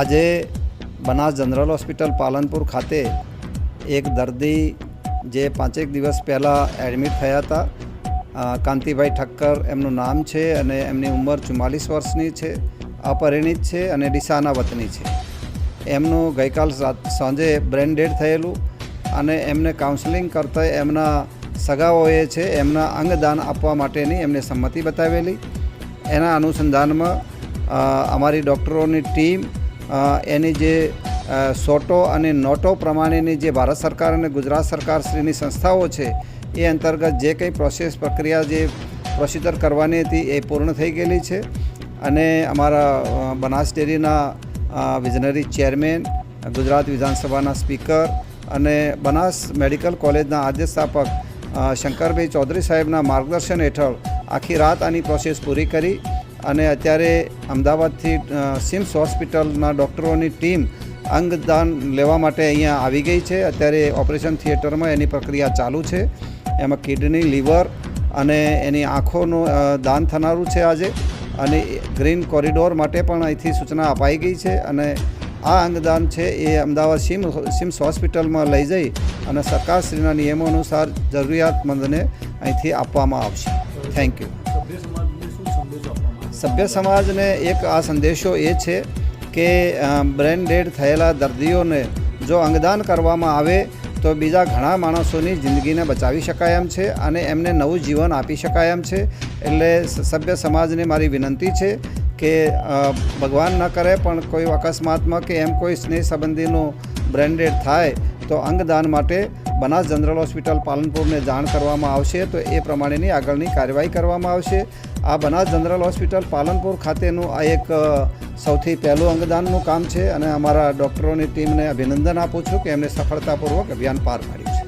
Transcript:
આજે Banas general hospital Palanpur ખાતે એક દર્દી જે પાંચેક દિવસ પહેલાં એડમિટ થયા હતા કાંતિભાઈ ઠક્કર એમનું નામ છે અને એમની ઉંમર ચુમ્માલીસ વર્ષની છે, અપરિણિત છે અને ડીસાના વતની છે. એમનું ગઈકાલ સાંજે બ્રેન ડેડ થયેલું અને એમને કાઉન્સેલિંગ કરતા એમના સગાઓએ છે એમના અંગદાન આપવા માટેની એમને સંમતિ બતાવેલી. એના અનુસંધાનમાં અમારી ડૉક્ટરોની ટીમ એની જે સોટો અને નોટો પ્રમાણેની જે ભારત સરકાર અને ગુજરાત સરકાર શ્રીની સંસ્થાઓ છે, એ અંતર્ગત જે કંઈ પ્રોસેસ પ્રક્રિયા જે પ્રોસિજર કરવાની હતી એ પૂર્ણ થઈ ગયેલી છે. અને અમારા બનાસ ડેરીના વિઝનરી ચેરમેન ગુજરાત વિધાનસભાના સ્પીકર અને બનાસ મેડિકલ કોલેજના આદ્ય સ્થાપક શંકરભાઈ ચૌધરી સાહેબના માર્ગદર્શન હેઠળ આખી રાત આની પ્રોસેસ પૂરી કરી. અને અત્યારે અમદાવાદથી સિમ્સ હોસ્પિટલના ડૉક્ટરોની ટીમ અંગદાન લેવા માટે અહીંયા આવી ગઈ છે. અત્યારે ઓપરેશન થિયેટરમાં એની પ્રક્રિયા ચાલુ છે. એમાં કિડની, લીવર અને એની આંખોનું દાન થનારું છે આજે. અને ગ્રીન કોરિડોર માટે પણ અહીંથી સૂચના અપાઈ ગઈ છે અને આ અંગદાન છે એ અમદાવાદ સિમ, સિમ્સ હોસ્પિટલમાં લઈ જઈ અને સરકારશ્રીના નિયમો અનુસાર જરૂરિયાતમંદને અહીંથી આપવામાં આવશે. થેન્ક યુ સભ્ય સમાજને એક આ સંદેશો એ છે કે બ્રેન ડેડ થયેલા દર્દીઓને જો અંગદાન કરવામાં આવે, તો બીજા ઘણા માણસોની જિંદગીને બચાવી શકાય એમ છે અને એમને નવું જીવન આપી શકાય એમ છે. એટલે સભ્ય સમાજને મારી વિનંતી છે કે ભગવાન ન કરે પણ કોઈ અકસ્માતમાં કે એમ કોઈ સ્નેહ સંબંધીનું બ્રેન્ડેડ થાય, તો અંગદાન માટે બનાસ જનરલ હોસ્પિટલ પાલનપુરને જાણ કરવામાં આવશે, તો એ પ્રમાણેની આગળની કાર્યવાહી કરવામાં આવશે. આ બનાસ જનરલ હોસ્પિટલ પાલનપુર ખાતેનું આ એક સૌથી પહેલું અંગદાનનું કામ છે અને અમારા ડૉક્ટરોની ટીમને અભિનંદન આપું છું કે એમને સફળતાપૂર્વક અભિયાન પાર પાડ્યું છે.